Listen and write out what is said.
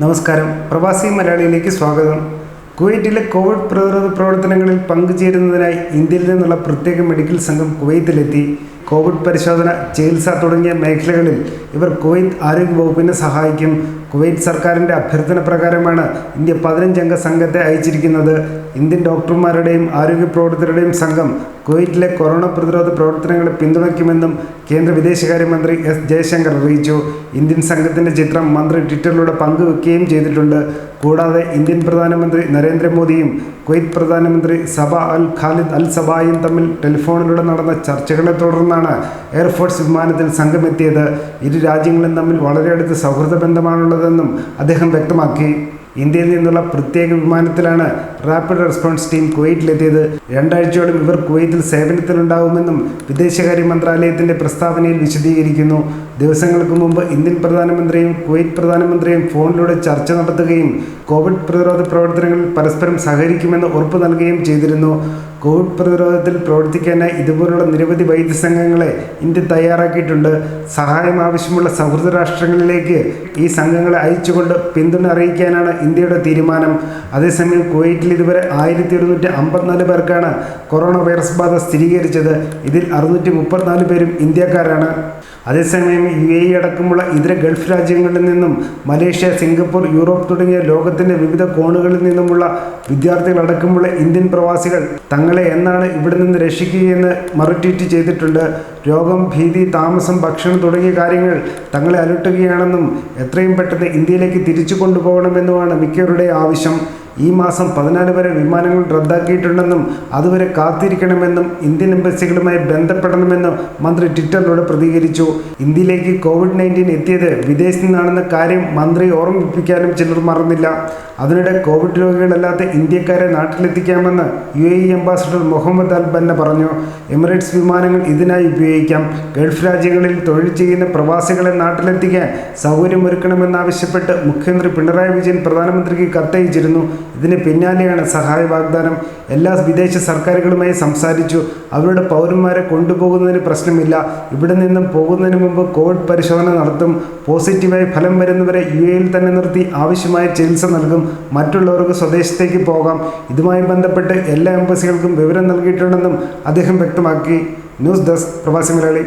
നമസ്കാരം. പ്രവാസി മലയാളിയിലേക്ക് സ്വാഗതം. കുവൈറ്റിലെ കോവിഡ് പ്രതിരോധ പ്രവർത്തനങ്ങളിൽ പങ്കുചേരുന്നതിനായി ഇന്ത്യയിൽ നിന്നുള്ള പ്രത്യേക മെഡിക്കൽ സംഘം കുവൈത്തിലെത്തി. കോവിഡ് പരിശോധന ചികിത്സ തുടങ്ങിയ മേഖലകളിൽ ഇവർ കുവൈത്ത് ആരോഗ്യ വകുപ്പിനെ സഹായിക്കും. കുവൈറ്റ് സർക്കാരിന്റെ അഭ്യർത്ഥന പ്രകാരമാണ് ഇന്ത്യ പതിനഞ്ചംഗ സംഘത്തെ അയച്ചിരിക്കുന്നത്. ഇന്ത്യൻ ഡോക്ടർമാരുടെയും ആരോഗ്യ പ്രവർത്തകരുടെയും സംഘം കുവൈറ്റിലെ കൊറോണ പ്രതിരോധ പ്രവർത്തനങ്ങളെ പിന്തുണയ്ക്കുമെന്നും കേന്ദ്ര വിദേശകാര്യമന്ത്രി എസ് ജയശങ്കർ അറിയിച്ചു. ഇന്ത്യൻ സംഘത്തിന്റെ ചിത്രം മന്ത്രി ട്വിറ്ററിലൂടെ പങ്കുവെക്കുകയും ചെയ്തിട്ടുണ്ട്. കൂടാതെ ഇന്ത്യൻ പ്രധാനമന്ത്രി നരേന്ദ്രമോദിയും കുവൈറ്റ് പ്രധാനമന്ത്രി സബ അൽ ഖാലിദ് അൽ സബായും തമ്മിൽ ടെലിഫോണിലൂടെ നടന്ന ചർച്ചകളെ തുടർന്നാണ് എയർഫോഴ്സ് വിമാനത്തിൽ സംഘമെത്തിയത്. ഇരു രാജ്യങ്ങളും തമ്മിൽ വളരെ അടുത്ത സൗഹൃദ ബന്ധമാണുള്ളതെന്നും അദ്ദേഹം വ്യക്തമാക്കി. ഇന്ത്യയിൽ നിന്നുള്ള പ്രത്യേക വിമാനത്തിലാണ് റാപ്പിഡ് റെസ്പോൺസ് ടീം കുവൈറ്റിലെത്തിയത്. രണ്ടാഴ്ചയോളം ഇവർ കുവൈത്തിൽ സേവനത്തിലുണ്ടാവുമെന്നും വിദേശകാര്യ മന്ത്രാലയത്തിന്റെ പ്രസ്താവനയിൽ വിശദീകരിക്കുന്നു. ദിവസങ്ങൾക്ക് മുമ്പ് ഇന്ത്യൻ പ്രധാനമന്ത്രിയും കുവൈറ്റ് പ്രധാനമന്ത്രിയും ഫോണിലൂടെ ചർച്ച നടത്തുകയും കോവിഡ് പ്രതിരോധ പ്രവർത്തനങ്ങളിൽ പരസ്പരം സഹകരിക്കുമെന്ന് ഉറപ്പു നൽകുകയും ചെയ്തിരുന്നു. കോവിഡ് പ്രതിരോധത്തിൽ പ്രവർത്തിക്കാനായി ഇതുപോലുള്ള നിരവധി വൈദ്യസംഘങ്ങളെ ഇന്ത്യ തയ്യാറാക്കിയിട്ടുണ്ട്. സഹായം ആവശ്യമുള്ള സൗഹൃദ രാഷ്ട്രങ്ങളിലേക്ക് ഈ സംഘങ്ങളെ അയച്ചുകൊണ്ട് പിന്തുണ അറിയിക്കാനാണ് ഇന്ത്യയുടെ തീരുമാനം. അതേസമയം കുവൈറ്റിൽ ഇതുവരെ ആയിരത്തി ഒരുന്നൂറ്റി അമ്പത്തിനാല് പേർക്കാണ് കൊറോണ വൈറസ് ബാധ സ്ഥിരീകരിച്ചത്. ഇതിൽ അറുന്നൂറ്റി മുപ്പത്തിനാല് പേരും ഇന്ത്യക്കാരാണ്. അതേസമയം യു എ അടക്കമുള്ള ഇതര ഗൾഫ് രാജ്യങ്ങളിൽ നിന്നും മലേഷ്യ സിംഗപ്പൂർ യൂറോപ്പ് തുടങ്ങിയ ലോകത്തിന്റെ വിവിധ കോണുകളിൽ നിന്നുമുള്ള വിദ്യാർത്ഥികളടക്കമുള്ള ഇന്ത്യൻ പ്രവാസികൾ തങ്ങളെ എന്നാണ് ഇവിടെ നിന്ന് രക്ഷിക്കുകയെന്ന് മറുട്വീറ്റ് ചെയ്തിട്ടുണ്ട്. രോഗം ഭീതി താമസം ഭക്ഷണം തുടങ്ങിയ കാര്യങ്ങൾ തങ്ങളെ അലട്ടുകയാണെന്നും എത്രയും പെട്ടെന്ന് ഇന്ത്യയിലേക്ക് തിരിച്ചു കൊണ്ടുപോകണമെന്നുമാണ് മിക്കവരുടെ ആവശ്യം. ഈ മാസം പതിനാല് വരെ വിമാനങ്ങൾ റദ്ദാക്കിയിട്ടുണ്ടെന്നും അതുവരെ കാത്തിരിക്കണമെന്നും ഇന്ത്യൻ എംബസികളുമായി ബന്ധപ്പെടണമെന്നും മന്ത്രി ട്വിറ്ററിലൂടെ പ്രതികരിച്ചു. ഇന്ത്യയിലേക്ക് കോവിഡ് നയന്റീൻ എത്തിയത് വിദേശത്തു നിന്നാണെന്ന കാര്യം മന്ത്രി ഓർമ്മിപ്പിക്കാനും ചിലർ മറന്നില്ല. അതിനിടെ കോവിഡ് രോഗികളല്ലാത്ത ഇന്ത്യക്കാരെ നാട്ടിലെത്തിക്കാമെന്ന് U A E ambassador Mohammed Al Banna പറഞ്ഞു. എമിറേറ്റ്സ് വിമാനങ്ങൾ ഇതിനായി ഉപയോഗിക്കാം. ഗൾഫ് രാജ്യങ്ങളിൽ തൊഴിൽ ചെയ്യുന്ന പ്രവാസികളെ നാട്ടിലെത്തിക്കാൻ സൗകര്യമൊരുക്കണമെന്നാവശ്യപ്പെട്ട് മുഖ്യമന്ത്രി പിണറായി വിജയൻ പ്രധാനമന്ത്രിക്ക് കത്തയച്ചിരുന്നു. ഇതിന് പിന്നാലെയാണ് സഹായ വാഗ്ദാനം. എല്ലാ വിദേശ സർക്കാരുകളുമായി സംസാരിച്ചു. അവരുടെ പൗരന്മാരെ കൊണ്ടുപോകുന്നതിന് പ്രശ്നമില്ല. ഇവിടെ നിന്നും പോകുന്നതിന് മുമ്പ് കോവിഡ് പരിശോധന നടത്തും. പോസിറ്റീവായി ഫലം വരുന്നവരെ യു എയിൽ തന്നെ നിർത്തി ആവശ്യമായ ചികിത്സ നൽകും. മറ്റുള്ളവർക്ക് സ്വദേശത്തേക്ക് പോകാം. ഇതുമായി ബന്ധപ്പെട്ട് എല്ലാ എംബസികൾക്കും വിവരം നൽകിയിട്ടുണ്ടെന്നും അദ്ദേഹം വ്യക്തമാക്കി. ന്യൂസ് ഡെസ്ക് പ്രവാസി മലയാളി.